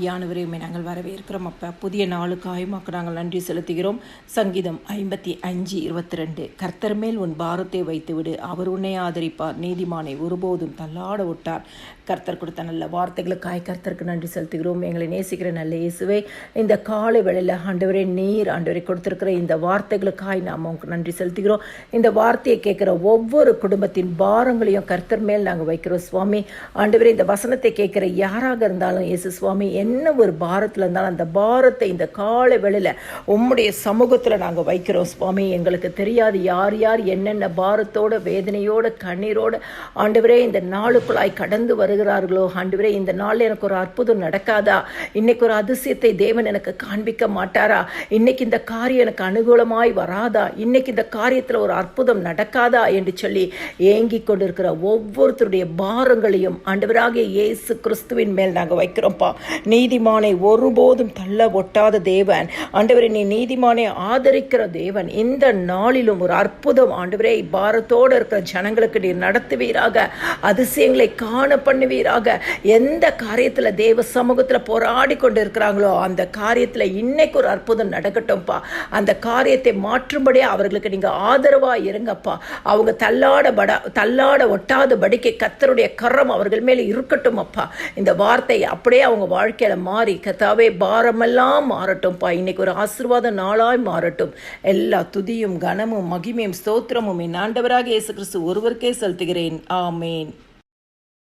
வியானவரையுமே நாங்கள் வரவேற்கிறோம் அப்போ. புதிய நாளுக்காய் நாங்கள் நன்றி செலுத்துகிறோம். சங்கீதம் ஐம்பத்தி அஞ்சு இருபத்தி ரெண்டு கர்த்தர் மேல் உன் பாரத்தை வைத்துவிடு. அவர் உன்னை ஆதரிப்பார். நீதிமானை ஒருபோதும் தள்ளாட விட்டார். கர்த்தர் கொடுத்த நல்ல வார்த்தைகளுக்காய் கர்த்தருக்கு நன்றி செலுத்துகிறோம். எங்களை நேசிக்கிற நல்ல இயேசுவே இந்த காலை வேளையில் ஆண்டவரே நீர் ஆண்டவரை கொடுத்துருக்கிற இந்த வார்த்தைகளுக்காய் நாம் உங்களுக்கு நன்றி செலுத்துகிறோம். இந்த வார்த்தையை கேட்குற ஒவ்வொரு குடும்பத்தின் பாரங்களையும் கர்த்தர் மேல் நாங்கள் வைக்கிறோம். சுவாமி ஆண்டவரே இந்த வசனத்தை கேட்குற யாராக இருந்தாலும் இயேசு சுவாமி என் என்ன ஒரு பாரத்தில் இருந்தாலும் அந்த பாரத்தை இந்த கால வேளையில் உம்முடைய சமூகத்தில் நாங்கள் வைக்கிறோம். சுவாமி எங்களுக்கு தெரியாது யார் யார் என்னென்ன பாரத்தோட வேதனையோட கண்ணீரோட ஆண்டவரே இந்த நாளுக்குள்ளாய் கடந்து வருகிறார்களோ ஆண்டவரே இந்த நாளில் எனக்கு ஒரு அற்புதம் நடக்காதா? இன்னைக்கு ஒரு அதிசயத்தை தேவன் எனக்கு காண்பிக்க மாட்டாரா? இன்னைக்கு இந்த காரியம் எனக்கு அனுகூலமாய் வராதா? இன்னைக்கு இந்த காரியத்தில் ஒரு அற்புதம் நடக்காதா என்று சொல்லி ஏங்கி கொண்டிருக்கிற ஒவ்வொருத்தருடைய பாரங்களையும் ஆண்டவராகிய இயேசு கிறிஸ்துவின் மேல் நாங்கள் வைக்கிறோம்ப்பா. நீ நீதிமானை ஒருபோதும் தள்ள ஒட்டாத தேவன். ஆண்டவரே நீ நீதிமானை ஆதரிக்கிற தேவன். இந்த நாளிலும் ஒரு அற்புதம் ஆண்டவரே பாரத்தோடு இருக்கிற ஜனங்களுக்கு நீர் நடத்துவீராக. அதிசயங்களை காண பண்ணுவீராக. எந்த காரியத்தில் தேவ சமூகத்தில் போராடி கொண்டு இருக்கிறாங்களோ அந்த காரியத்தில் இன்னைக்கு ஒரு அற்புதம் நடக்கட்டும்ப்பா அந்த காரியத்தை மாற்றும்படியே அவர்களுக்கு நீங்கள் ஆதரவாக இருங்கப்பா. அவங்க தள்ளாட பட தள்ளாட ஒட்டாத ஒட்டாதபடிக்கு கத்தருடைய கரம் அவர்கள் மேலே இருக்கட்டும் அப்பா இந்த வார்த்தை அப்படியே அவங்க வாழ்க்கை வாழ்க்கையில் மாறி கத்தாவே பாரமெல்லாம் மாறட்டும்ப்பா இன்னைக்கு ஒரு ஆசீர்வாத நாளாய் மாறட்டும். எல்லா துதியும் கனமும் மகிமையும் ஸ்தோத்திரமும் என் ஆண்டவராக இயேசு கிறிஸ்து ஒருவருக்கே செலுத்துகிறேன். ஆமேன்.